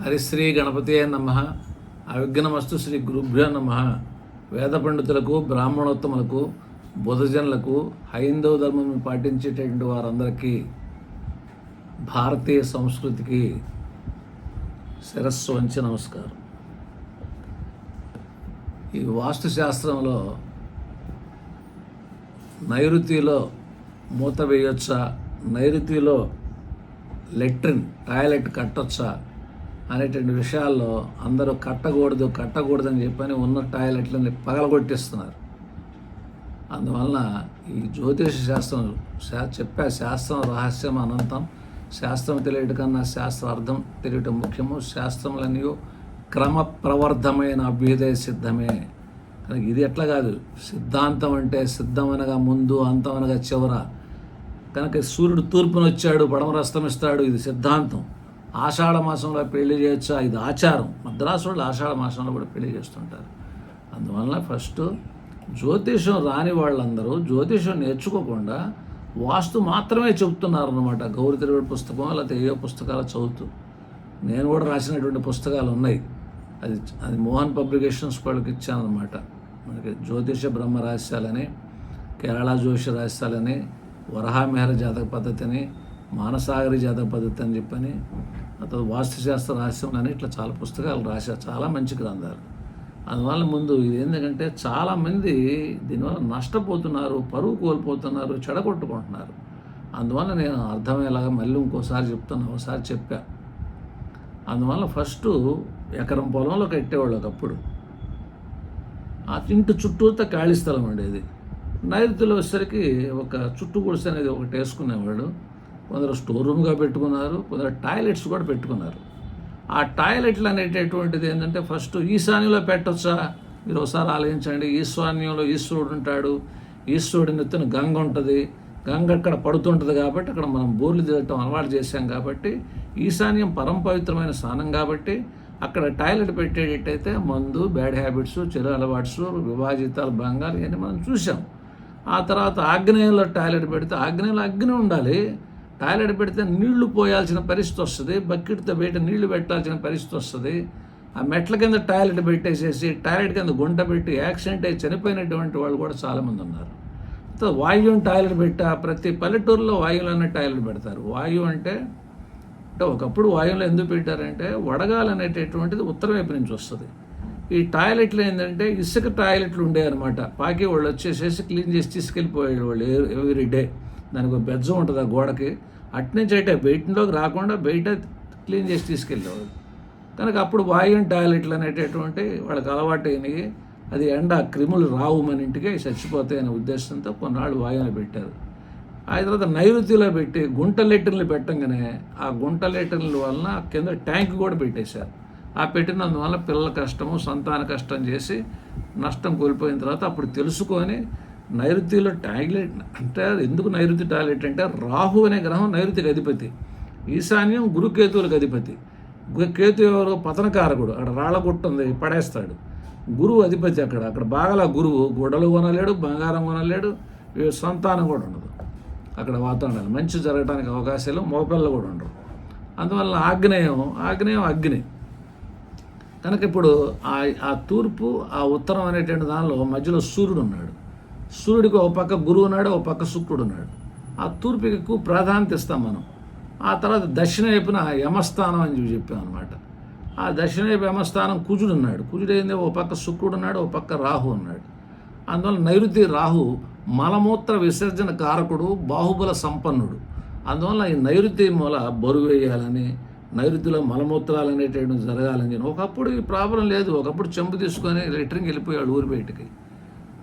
హరిశ్రీ గణపతి నమ. అవిఘ్నమస్తు శ్రీ గురుభ్యో నమ. వేద పండితులకు బ్రాహ్మణోత్తములకు బుధజనులకు హైందవ ధర్మం పాటించేటటువంటి వారందరికీ భారతీయ సంస్కృతికి శిరస్సు వంచి నమస్కారం. ఈ వాస్తు శాస్త్రంలో నైరుతిలో మూత వేయొచ్చా? నైరుతిలో లెట్రిన్ టాయిలెట్ కట్టొచ్చా? అనేటువంటి విషయాల్లో అందరూ కట్టకూడదు కట్టకూడదు అని చెప్పని ఉన్న టాయిలెట్లని పగలగొట్టిస్తున్నారు. అందువలన ఈ జ్యోతిష శాస్త్రం శా- చెప్పే శాస్త్రం రహస్యం అనంతం. శాస్త్రం తెలియటం కన్నా శాస్త్ర అర్థం తెలియటం ముఖ్యము. శాస్త్రములన్నీ క్రమ ప్రవర్ధమైన అభ్యుదయ సిద్ధమే. కనుక ఇది ఎట్లా కాదు? సిద్ధాంతం అంటే సిద్ధం అనగా ముందు అంతం అనగా చివర. కనుక సూర్యుడు తూర్పునొచ్చాడు పడమరస్తమిస్తాడు పడమర అస్తమిస్తాడు ఇది సిద్ధాంతం. ఆషాఢ మాసంలో పెళ్ళి చేయొచ్చా? ఇది ఆచారం. మద్రాసు వాళ్ళు ఆషాఢ మాసంలో కూడా పెళ్ళి చేస్తుంటారు. అందువల్ల ఫస్ట్ జ్యోతిషం రాని వాళ్ళందరూ జ్యోతిషం నేర్చుకోకుండా వాస్తు మాత్రమే చెబుతున్నారనమాట గౌరీ పుస్తకం లేకపోతే ఏ పుస్తకాలు చదువుతూ. నేను కూడా రాసినటువంటి పుస్తకాలు ఉన్నాయి. అది అది మోహన్ పబ్లికేషన్స్ వాళ్ళకి ఇచ్చానమాట మనకి జ్యోతిష బ్రహ్మ రహస్యాలని కేరళ జ్యోతిష రహస్యాలని వరహామెహర జాతక పద్ధతిని మానసాగరి జాతక పద్ధతి అని చెప్పని అతను వాస్తుశాస్త్ర రహస్యం అని ఇట్లా చాలా పుస్తకాలు రాశారు చాలా మంచి గ్రంథాలు. అందువల్ల ముందు ఇది ఎందుకంటే చాలామంది దీనివల్ల నష్టపోతున్నారు పరువు కోల్పోతున్నారు చెడగొట్టుకుంటున్నారు. అందువల్ల నేను అర్థమయ్యేలాగా మళ్ళీ ఇంకోసారి చెప్తాను ఒకసారి చెప్పా. అందువల్ల ఫస్ట్ ఎకరం పొలంలో కట్టేవాళ్ళు ఒకప్పుడు. ఆ ఇంటి చుట్టూతో ఖాళీ స్థలం ఉండేది. నైరుతిలో వచ్చేసరికి ఒక చుట్టూ గుడిసె అనేది ఒకటి వేసుకునేవాడు కొందరు స్టోర్ రూమ్గా పెట్టుకున్నారు కొందరు టాయిలెట్స్ కూడా పెట్టుకున్నారు. ఆ టాయిలెట్లు అనేటటువంటిది ఏంటంటే ఫస్ట్ ఈశాన్యంలో పెట్టొచ్చా? మీరు ఒకసారి ఆలోచించండి. ఈశాన్యంలో ఈశ్వరుడు ఉంటాడు. ఈశ్వరుడి నెత్తిన గంగ ఉంటుంది. గంగ అక్కడ పడుతుంటుంది కాబట్టి అక్కడ మనం బోర్లు తిరగటం అలవాటు చేశాం కాబట్టి ఈశాన్యం పరంపవిత్రమైన స్థానం కాబట్టి అక్కడ టాయిలెట్ పెట్టేటట్టయితే మందు బ్యాడ్ హ్యాబిట్స్ చెడు అలవాట్స్ విభాజితాలు భంగాలు ఇవన్నీ మనం చూసాం ఆ తర్వాత ఆగ్నేయంలో టాయిలెట్ పెడితే ఆగ్నేయంలో అగ్ని ఉండాలి. టాయిలెట్ పెడితే నీళ్ళు పోయాల్సిన పరిస్థితి వస్తుంది బకెట్తో బయట నీళ్ళు పెట్టాల్సిన పరిస్థితి వస్తుంది. ఆ మెట్ల కింద టాయిలెట్ పెట్టేసేసి టాయిలెట్ కింద గుంట పెట్టి యాక్సిడెంట్ అయి చనిపోయినటువంటి వాళ్ళు కూడా చాలామంది ఉన్నారు. వాయువుని టాయిలెట్ పెట్టా ప్రతి పల్లెటూరులో వాయువులోనే టాయిలెట్ పెడతారు. వాయువు అంటే అంటే ఒకప్పుడు వాయువులో ఎందుకు పెట్టారంటే వడగాలి అనేటటువంటిది ఉత్తర వైపు నుంచి వస్తుంది. ఈ టాయిలెట్లు ఏంటంటే ఇసుక టాయిలెట్లు ఉండేవన్నమాట పాకి వాళ్ళు వచ్చేసేసి క్లీన్ చేసి తీసుకెళ్ళిపోయేవాళ్ళు ఎవ్రీ డే. దానికి బెజ్జం ఉంటుంది ఆ గోడకి. అట్నుంచి అయితే బయటలోకి రాకుండా బయట క్లీన్ చేసి తీసుకెళ్ళేవాడు. కనుక అప్పుడు వాయువుని టాయిలెట్లు అనేటటువంటి వాళ్ళకి అలవాటు అయినవి అది ఎండ క్రిములు రావు మన ఇంటికి చచ్చిపోతాయి అనే ఉద్దేశంతో కొన్నాళ్ళు వాయువుని పెట్టారు. ఆ తర్వాత నైరుతిలో పెట్టి గుంట లెటర్లు పెట్టంగానే ఆ గుంట లెటర్ల వలన కింద ట్యాంక్ కూడా పెట్టేశారు. ఆ పెట్టినందువల్ల పిల్లల కష్టము సంతాన కష్టం చేసి నష్టం కోల్పోయిన తర్వాత అప్పుడు తెలుసుకొని నైరుతిలో టాయిలెట్ అంటే ఎందుకు నైరుతి టాయిలెట్ అంటే రాహు అనే గ్రహం నైరుతికి అధిపతి. ఈశాన్యం గురుకేతువులకు అధిపతి. కేతు ఎవరు? పతనకారకుడు. అక్కడ రాళ్ళగుట్ట ఉంది పడేస్తాడు. గురువు అధిపతి అక్కడ. అక్కడ బాగా గురువు. గుడలు కొనలేడు బంగారం కొనలేడు సంతానం కూడా ఉండదు. అక్కడ వాతావరణాలు మంచి జరగడానికి అవకాశాలు మోపిల్లలు కూడా ఉండరు. అందువల్ల ఆగ్నేయం ఆగ్నేయం అగ్ని. కనుక ఇప్పుడు ఆ ఆ తూర్పు ఆ ఉత్తరం అనేటువంటి దానిలో మధ్యలో సూర్యుడు ఉన్నాడు. సూర్యుడికి ఒక పక్క గురువు ఉన్నాడు ఒక పక్క శుక్రుడు ఉన్నాడు. ఆ తూర్పుకి ఎక్కువ ప్రాధాన్యత ఇస్తాం మనం. ఆ తర్వాత దక్షిణ వైపున యమస్థానం అని చెప్పి చెప్పాం అనమాట ఆ దక్షిణ వైపు యమస్థానం కుజుడు ఉన్నాడు. కుజుడు ఏంది? ఓ పక్క శుక్రుడు ఉన్నాడు ఒక పక్క రాహు ఉన్నాడు. అందువల్ల నైరుతి రాహు మలమూత్ర విసర్జన కారకుడు బాహుబల సంపన్నుడు. అందువల్ల ఈ నైరుతి మూల బరువు వేయాలని నైరుతిలో మలమూత్రాలు అనేటటువంటి జరగాలని ఒకప్పుడు ఈ ప్రాబ్లం లేదు. ఒకప్పుడు చెంపు తీసుకొని లెటరింగ్ వెళ్ళిపోయాడు ఊరి బయటికి.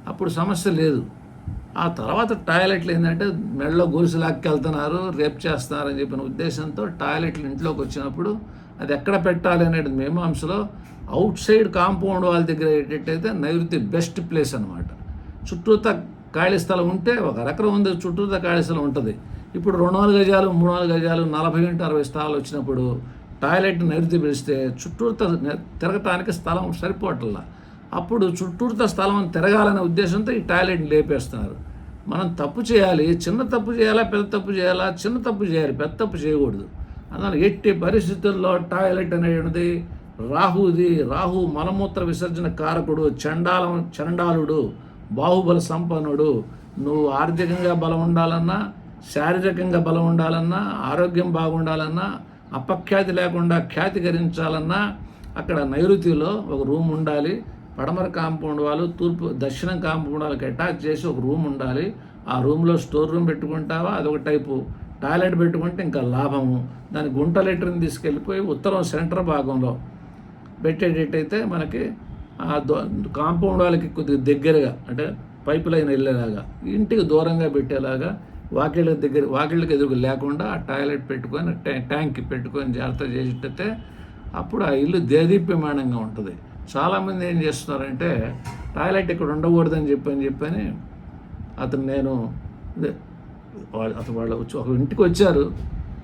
అప్పుడు సమస్య లేదు. ఆ తర్వాత టాయిలెట్లు ఏంటంటే మెడలో గొలుసు లాక్కెళ్తున్నారు రేప్ చేస్తున్నారని చెప్పిన ఉద్దేశంతో టాయిలెట్లు ఇంట్లోకి వచ్చినప్పుడు అది ఎక్కడ పెట్టాలి అనేది మీమాంసలో అవుట్ సైడ్ కాంపౌండ్ వాళ్ళ దగ్గర ఏంటంటే నైరుతి బెస్ట్ ప్లేస్ అనమాట చుట్టూత ఖాళీ స్థలం ఉంటే ఒక రకం ఉంది చుట్టూత ఖాళీ స్థలం ఉంటుంది. ఇప్పుడు రెండు నాలుగు గజాలు మూడు నాలుగు గజాలు నలభై ఇంటి అరవై స్థలాలు వచ్చినప్పుడు టాయిలెట్ నైరుతి పిలిస్తే చుట్టూత తిరగటానికి స్థలం సరిపోవట్లా. అప్పుడు చుట్టూరుత స్థలం తిరగాలనే ఉద్దేశంతో ఈ టాయిలెట్ని లేపేస్తున్నారు. మనం తప్పు చేయాలి చిన్న తప్పు చేయాలా పెద్ద తప్పు చేయాలా చిన్న తప్పు చేయాలి పెద్ద తప్పు చేయకూడదు. అందువల్ల ఎట్టి పరిస్థితుల్లో టాయిలెట్ అనేది రాహుది రాహు మలమూత్ర విసర్జన కారకుడు చండాల చండాలుడు బాహుబల సంపన్నుడు. నువ్వు ఆర్థికంగా బలం ఉండాలన్నా శారీరకంగా బలం ఉండాలన్నా ఆరోగ్యం బాగుండాలన్నా అపఖ్యాతి లేకుండా ఖ్యాతి గరించాలన్నా అక్కడ నైరుతిలో ఒక రూమ్ ఉండాలి. పడమర కాంపౌండ్ వాళ్ళు తూర్పు దక్షిణం కాంపౌండ్ వాళ్ళకి అటాచ్ చేసి ఒక రూమ్ ఉండాలి. ఆ రూమ్లో స్టోర్ రూమ్ పెట్టుకుంటావా? అదొక టైపు టాయిలెట్ పెట్టుకుంటే ఇంకా లాభము. దాని గుంట లెటర్ని తీసుకెళ్ళిపోయి ఉత్తరం సెంటర్ భాగంలో పెట్టేటట్టయితే మనకి ఆ కాంపౌండ్ వాళ్ళకి కొద్దిగా దగ్గరగా అంటే పైప్ లైన్ వెళ్ళేలాగా ఇంటికి దూరంగా పెట్టేలాగా వాకిళ్ళ దగ్గర వాకిళ్ళకి ఎదురు లేకుండా ఆ టాయిలెట్ పెట్టుకొని ట్యాంక్ పెట్టుకొని జాగ్రత్త చేసేటైతే అప్పుడు ఆ ఇల్లు దేదీప్యమానంగా ఉంటుంది. చాలామంది ఏం చేస్తున్నారంటే టాయిలెట్ ఇక్కడ ఉండకూడదని చెప్పని చెప్పని అతను నేను వాళ్ళు అతను వాళ్ళు వచ్చి ఒక ఇంటికి వచ్చారు.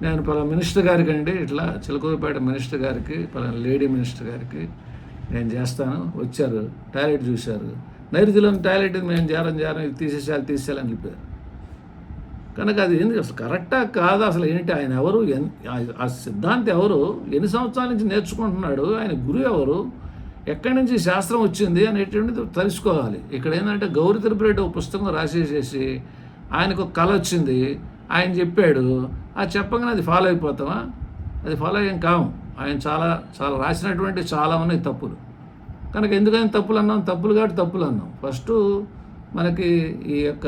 నేను పలా మినిస్టర్ గారికి అండి ఇట్లా చిలకూరుపేట మినిస్టర్ గారికి పలా లేడీ మినిస్టర్ గారికి నేను చేస్తాను. వచ్చారు టాయిలెట్ చూశారు. నైరుతిలోని టాయిలెట్ మేము జారం జారం ఇది తీసేసేయాలి తీసేయాలని చెప్పారు. కనుక అది ఏంది అసలు కరెక్టా కాదా అసలు ఏంటి ఆయన ఎవరు ఎన్- ఆ- ఆ సిద్ధాంతి ఎవరు ఎన్ని సంవత్సరాల నుంచి నేర్చుకుంటున్నాడు ఆయన గురువు ఎవరు ఎక్కడి నుంచి శాస్త్రం వచ్చింది అనేటువంటిది తెలుసుకోవాలి. ఇక్కడ ఏంటంటే గౌరీ తిరుపతి ఒక పుస్తకం రాసేసేసి ఆయనకు ఒక కళ వచ్చింది. ఆయన చెప్పాడు ఆ చెప్పగానే అది ఫాలో అయిపోతామా అది ఫాలో అయ్యాం కాము ఆయన చాలా చాలా రాసినటువంటి చాలా ఉన్నాయి తప్పులు. కనుక ఎందుకని తప్పులు అన్నాం? తప్పులు కాబట్టి తప్పులు అన్నాం. ఫస్ట్ మనకి ఈ యొక్క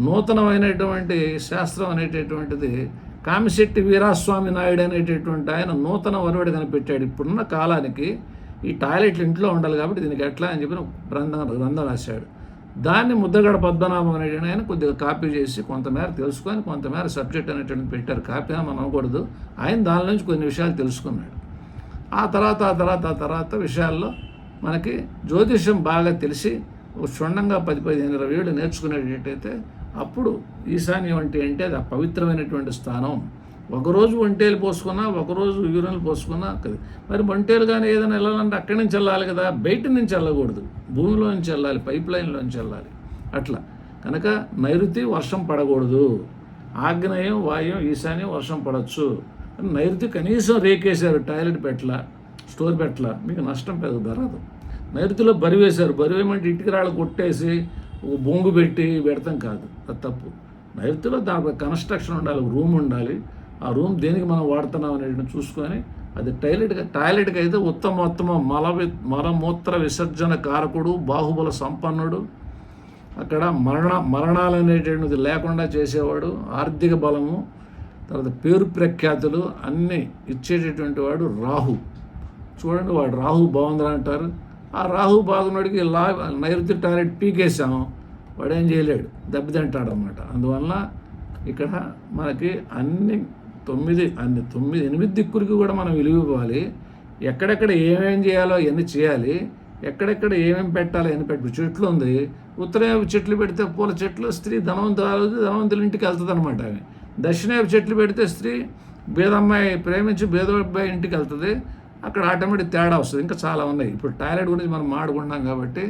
నూతనమైనటువంటి శాస్త్రం అనేటటువంటిది కామిశెట్టి వీరాస్వామి నాయుడు అనేటటువంటి ఆయన నూతన వరువుడు కనిపెట్టాడు. ఇప్పుడున్న కాలానికి ఈ టాయిలెట్లు ఇంట్లో ఉండాలి కాబట్టి దీనికి ఎట్లా అని చెప్పి ఒక గ్రంథం గ్రంథం రాశాడు. దాన్ని ముద్దగడ పద్మనాభం అనేటువంటి ఆయన కొద్దిగా కాపీ చేసి కొంతమేర తెలుసుకొని కొంతమేర సబ్జెక్ట్ అనేటువంటి పెట్టారు. కాపీ అని మనం అనకూడదు. ఆయన దాని నుంచి కొన్ని విషయాలు తెలుసుకున్నాడు. ఆ తర్వాత ఆ తర్వాత ఆ తర్వాత విషయాల్లో మనకి జ్యోతిష్యం బాగా తెలిసి క్షుణ్ణంగా పది పదిహేను ఇరవై ఏళ్ళు నేర్చుకునేటట్టయితే అప్పుడు ఈశాన్యం అంటే అంటే అది ఆ పవిత్రమైనటువంటి స్థానం. ఒకరోజు ఒంటేలు పోసుకున్నా ఒకరోజు యూరిన్లు పోసుకున్నా కది మరి ఒంటేలు కానీ ఏదైనా వెళ్ళాలంటే అక్కడి నుంచి వెళ్ళాలి కదా బయట నుంచి వెళ్ళకూడదు. భూమిలో నుంచి వెళ్ళాలి పైప్ లైన్లో నుంచి వెళ్ళాలి. అట్లా. కనుక నైరుతి వర్షం పడకూడదు. ఆగ్నేయం వాయుం ఈశాన్యం వర్షం పడవచ్చు నైరుతి కనీసం రేకేశారు టాయిలెట్ పెట్టల స్టోర్ పెట్టల మీకు నష్టం పెద్ద జరగదు నైరుతిలో బరి వేశారు. బరి వేయమంటే ఇటుక రాళ్ళు కొట్టేసి బొంగు పెట్టి పెడతాం కాదు. అది తప్పు. నైరుతిలో దానికి కన్స్ట్రక్షన్ ఉండాలి రూమ్ ఉండాలి. ఆ రూమ్ దేనికి మనం వాడుతున్నాం అనేది చూసుకొని అది టాయిలెట్ టాయిలెట్కి అయితే ఉత్తమోత్తమ మల వి- మలమూత్ర విసర్జన కారకుడు బాహుబల సంపన్నుడు అక్కడ మరణ మరణాలు అనేటువంటిది లేకుండా చేసేవాడు ఆర్థిక బలము తర్వాత పేరు ప్రఖ్యాతులు అన్నీ ఇచ్చేటటువంటి వాడు రాహు. చూడండి వాడు రాహు బాగుందిరా అంటారు. ఆ రాహు బాగున్నాడికి లా నైరుతి టాయిలెట్ పీకేసాము వాడు ఏం చేయలేడు. దెబ్బతింటాడు అనమాట అందువల్ల ఇక్కడ మనకి అన్ని తొమ్మిది అన్ని తొమ్మిది ఎనిమిది దిక్కులకి కూడా మనం విలువ ఎక్కడెక్కడ ఏమేం చేయాలో ఎన్ని చేయాలి ఎక్కడెక్కడ ఏమేమి పెట్టాలో ఎన్ని పెట్టి చెట్లు ఉంది. ఉత్తరం చెట్లు పెడితే పూల చెట్లు స్త్రీ ధనవంతురాలు ధనవంతుల ఇంటికి వెళ్తుంది అనమాట అవి దక్షిణేపు చెట్లు పెడితే స్త్రీ బేదమ్మాయి ప్రేమించి బేదబ్బాయి ఇంటికి వెళ్తుంది. అక్కడ ఆటోమేటిక్ తేడా వస్తుంది. ఇంకా చాలా ఉన్నాయి. ఇప్పుడు టాయిలెట్ గురించి మనం మాడుకున్నాం కాబట్టి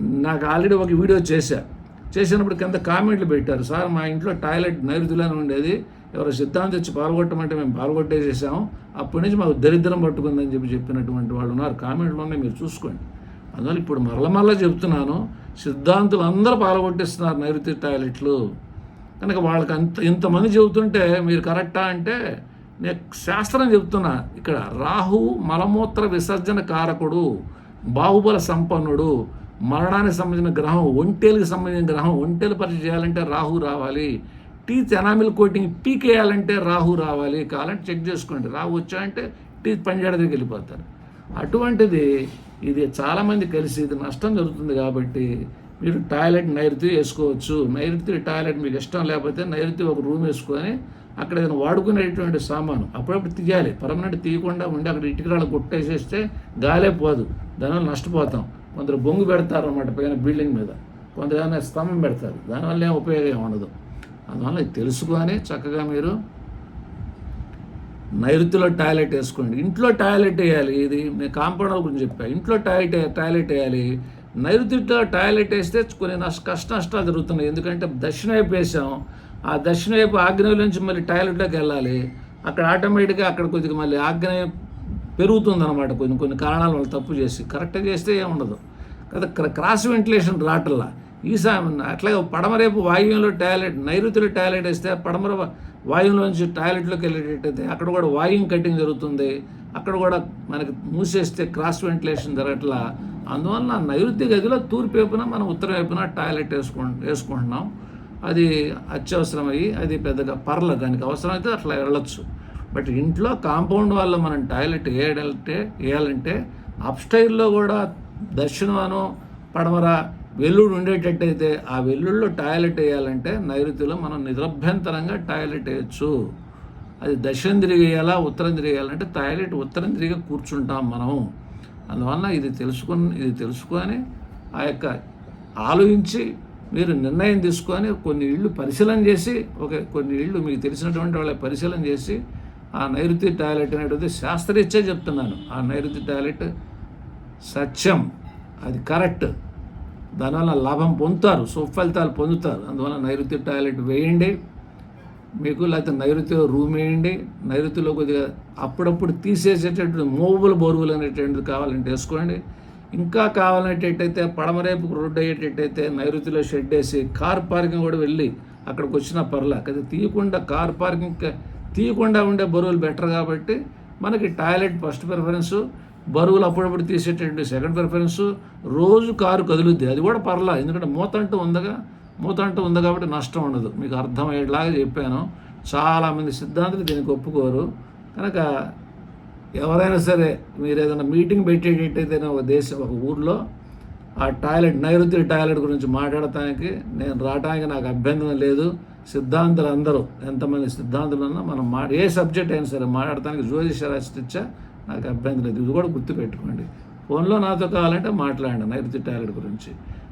నాకు ఆల్రెడీ ఒక వీడియో చేశా. చేసినప్పుడు కింద కామెంట్లు పెట్టారు. సార్ మా ఇంట్లో టాయిలెట్ నైరుతిలోనే ఉండేది. ఎవరో సిద్ధాంతి తెచ్చి పాల్గొట్టమంటే మేము పాల్గొట్టేసేసాము. అప్పటి నుంచి మాకు దరిద్రం పట్టుకుందని చెప్పి చెప్పినటువంటి వాళ్ళు ఉన్నారు. కామెంట్లోనే మీరు చూసుకోండి. అందువల్ల ఇప్పుడు మరల మరల చెప్తున్నాను సిద్ధాంతులు అందరూ పాల్గొట్టిస్తున్నారు నైరుతి టాయిలెట్లు. కనుక వాళ్ళకి అంత ఇంతమంది చెబుతుంటే మీరు కరెక్టా అంటే నేను శాస్త్రం చెప్తున్నా ఇక్కడ రాహు మలమూత్ర విసర్జన కారకుడు బాహుబల సంపన్నుడు మరణానికి సంబంధించిన గ్రహం ఒంటేలకు సంబంధించిన గ్రహం ఒంటేలు పరిచయం చేయాలంటే రాహు రావాలి. టీత్ ఎనామిల్ కోటింగ్ పీకేయాలంటే రాహు రావాలి కావాలంటే చెక్ చేసుకోండి. రాహు వచ్చాయంటే టీత్ పంజాడ దగ్గరికి వెళ్ళిపోతారు. అటువంటిది ఇది చాలామంది కలిసి ఇది నష్టం జరుగుతుంది కాబట్టి మీరు టాయిలెట్ నైరుతి వేసుకోవచ్చు. నైరుతి టాయిలెట్ మీకు ఇష్టం లేకపోతే నైరుతి ఒక రూమ్ వేసుకొని అక్కడ ఏదైనా వాడుకునేటువంటి సామాను అప్పుడప్పుడు తీయాలి. పర్మనెంట్ తీయకుండా ఉండి అక్కడ ఇటుకరాలు కొట్టేసేస్తే గాలే పోదు. దానివల్ల నష్టపోతాం. కొందరు బొంగు పెడతారు అన్నమాట పైన బిల్డింగ్ మీద. కొందరు ఏమైనా స్తంభం పెడతారు. దానివల్ల ఏం ఉపయోగం ఉండదు. అందువల్ల తెలుసుకొని చక్కగా మీరు నైరుతిలో టాయిలెట్ వేసుకోండి. ఇంట్లో టాయిలెట్ వేయాలి. ఇది నేను కాంపౌండర్ గురించి చెప్పాను ఇంట్లో టాయిలెట్ టాయిలెట్ వేయాలి. నైరుతిలో టాయిలెట్ వేస్తే కొన్ని నష్ట కష్ట నష్టాలు జరుగుతున్నాయి. ఎందుకంటే దక్షిణ వైపు వేసాం. ఆ దక్షిణ వైపు ఆగ్నేయం నుంచి మళ్ళీ టాయిలెట్లోకి వెళ్ళాలి. అక్కడ ఆటోమేటిక్గా అక్కడ కొద్దిగా మళ్ళీ ఆగ్నేయం పెరుగుతుందన్నమాట. కొన్ని కొన్ని కారణాల వల్ల తప్పు చేసి. కరెక్ట్గా చేస్తే ఏముండదు కదా క్ర- క్రాస్ వెంటిలేషన్ రాటల్లా ఈసా అట్లాగే పడమరేపు వాయువులో టాయిలెట్ నైరుతిలో టాయిలెట్ వేస్తే పడమర వాయువులోంచి టాయిలెట్లోకి వెళ్ళేటట్టయితే అక్కడ కూడా వాయువు కటింగ్ జరుగుతుంది. అక్కడ కూడా మనకి మూసేస్తే క్రాస్ వెంటిలేషన్ జరగట్లా. అందువల్ల నైరుతి గదిలో తూర్పు వైపున మనం ఉత్తర వైపున టాయిలెట్ వేసుకు వేసుకుంటున్నాం. అది అత్యవసరమయ్యి అది పెద్దగా పర్ల దానికి అవసరమైతే అట్లా వెళ్ళొచ్చు. బట్ ఇంట్లో కాంపౌండ్ వల్ల మనం టాయిలెట్ వేయాలంటే వేయాలంటే అప్స్టైర్లో కూడా దక్షిణమనో పడమర వెల్లుడు ఉండేటట్టయితే ఆ వెల్లుల్లో టాయిలెట్ వేయాలంటే నైరుతిలో మనం నిరభ్యంతరంగా టాయిలెట్ వేయచ్చు. అది దక్షిణం తిరిగేయాలా ఉత్తరం తిరిగేయాలంటే టాయిలెట్ ఉత్తరం తిరిగి కూర్చుంటాం మనం. అందువల్ల ఇది తెలుసుకుని ఇది తెలుసుకొని ఆ యొక్క ఆలోచించి మీరు నిర్ణయం తీసుకొని కొన్ని ఇళ్ళు పరిశీలన చేసి ఒక కొన్ని ఇళ్ళు మీకు తెలిసినటువంటి వాళ్ళ పరిశీలన చేసి ఆ నైరుతి టాయిలెట్ అనేటువంటిది శాస్త్రీయచ్చే చెప్తున్నాను. ఆ నైరుతి టాయిలెట్ సత్యం అది కరెక్ట్. దానివల్ల లాభం పొందుతారు సుఫలితాలు పొందుతారు. అందువల్ల నైరుతి టాయిలెట్ వేయండి. మీకు లేకపోతే నైరుతిలో రూమ్ వేయండి. నైరుతిలో కొద్దిగా అప్పుడప్పుడు తీసేసేటటువంటి మూవబుల్ బోర్వులు అనేటువంటిది కావాలంటే వేసుకోండి. ఇంకా కావాలనేటట్టయితే పడమరేపు రోడ్డు అయ్యేటట్టయితే నైరుతిలో షెడ్ వేసి కార్ పార్కింగ్ కూడా వెళ్ళి అక్కడికి వచ్చిన పర్లా కదా తీయకుండా కార్ పార్కింగ్ తీయకుండా ఉండే బరువులు బెటర్ కాబట్టి మనకి టాయిలెట్ ఫస్ట్ ప్రిఫరెన్సు. బరువులు అప్పుడప్పుడు తీసేటటువంటి సెకండ్ ప్రిఫరెన్స్ రోజు కారు కదులుద్ది. అది కూడా పర్లా. ఎందుకంటే మూత అంటూ ఉందగా మూత అంటూ ఉంది కాబట్టి నష్టం ఉండదు. మీకు అర్థమయ్యేలాగా చెప్పాను. చాలామంది సిద్ధాంతులు దీనికి ఒప్పుకోరు. కనుక ఎవరైనా సరే మీరు ఏదైనా మీటింగ్ పెట్టేటట్టయితే ఒక దేశం ఒక ఊర్లో ఆ టాయిలెట్ నైరుతి టాయిలెట్ గురించి మాట్లాడటానికి నేను రావడానికి నాకు అభ్యంతరం లేదు. సిద్ధాంతులు అందరూ ఎంతమంది సిద్ధాంతులు ఉన్నా మనం మా ఏ సబ్జెక్ట్ అయినా సరే మాట్లాడటానికి జ్యోతిష రాష్ట్రీచ్చా నాకు అభ్యంతరం లేదు. ఇది కూడా గుర్తుపెట్టుకోండి. ఫోన్లో నాతో కావాలంటే మాట్లాడండి నైరుతి టాయిలెట్ గురించి.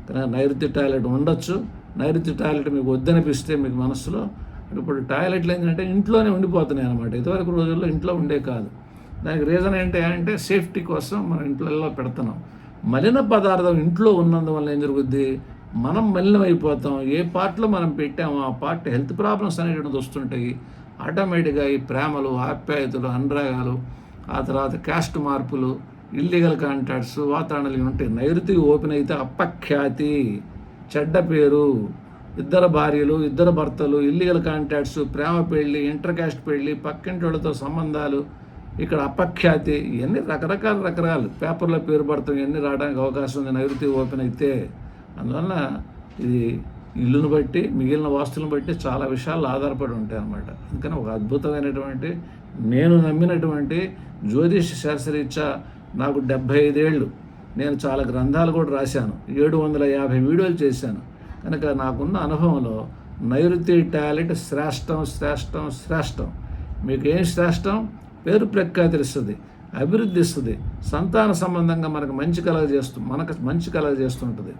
కానీ నైరుతి టాయిలెట్ ఉండొచ్చు. నైరుతి టాయిలెట్ మీకు వద్దనిపిస్తే మీకు మనసులో ఇప్పుడు టాయిలెట్లు ఏంటంటే ఇంట్లోనే ఉండిపోతున్నాయి అనమాట ఇదివరకు రోజుల్లో ఇంట్లో ఉండే కాదు. దానికి రీజన్ ఏంటి అంటే సేఫ్టీ కోసం మనం ఇంట్లో పెడుతున్నాం. మలిన పదార్థం ఇంట్లో ఉన్నందువల్ల ఏం జరుగుద్ది? మనం మలినమైపోతాం ఏ పార్ట్లో మనం పెట్టామో ఆ పార్ట్ హెల్త్ ప్రాబ్లమ్స్ అనేటువంటిది వస్తుంటాయి. ఆటోమేటిక్గా ఈ ప్రేమలు ఆప్యాయతలు అనురాగాలు ఆ తర్వాత క్యాస్ట్ మార్పులు ఇల్లీగల్ కాంటాక్ట్స్ వాతావరణాలు ఇవి ఉంటాయి నైరుతి ఓపెన్ అయితే అపఖ్యాతి. చెడ్డ పేరు ఇద్దరు భార్యలు ఇద్దరు భర్తలు ఇల్లీగల్ కాంటాక్ట్స్ ప్రేమ పెళ్ళి ఇంటర్ కాస్ట్ పెళ్ళి పక్కింటి వాళ్ళతో సంబంధాలు ఇక్కడ అపఖ్యాతి ఇవన్నీ రకరకాల రకరకాలు. పేపర్లో పేరు పడతాం ఇవన్నీ రావడానికి అవకాశం ఉంది. నైరుతి ఓపెన్ అయితే అందువల్ల ఇది ఇల్లును బట్టి మిగిలిన వాస్తులను బట్టి చాలా విషయాలు ఆధారపడి ఉంటాయి అన్నమాట అందుకని ఒక అద్భుతమైనటువంటి నేను నమ్మినటువంటి జ్యోతిష శాస్త్రరీత్యా నాకు డెబ్భై ఐదేళ్ళు నేను చాలా గ్రంథాలు కూడా రాశాను. ఏడు వందల యాభై వీడియోలు చేశాను. కనుక నాకున్న అనుభవంలో నైరుతి టాలెంట్ శ్రేష్టం శ్రేష్టం శ్రేష్టం. మీకు ఏం శ్రేష్టం? పేరు ప్రఖ్యాతిస్తుంది అభివృద్ధి ఇస్తుంది సంతాన సంబంధంగా మనకు మంచి కలగజేస్తూ మనకు మంచి కలగజేస్తుంటుంది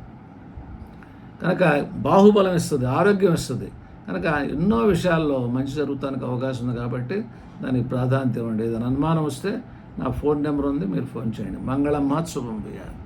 కనుక బాహుబలం ఇస్తుంది ఆరోగ్యం ఇస్తుంది. కనుక ఎన్నో విషయాల్లో మంచి జరుగుతానికి అవకాశం ఉంది కాబట్టి దానికి ప్రాధాన్యత ఇవ్వండి. ఏదైనా అనుమానం వస్తే నా ఫోన్ నెంబర్ ఉంది మీరు ఫోన్ చేయండి. మంగళమ్మ శుభం బియ్యాలి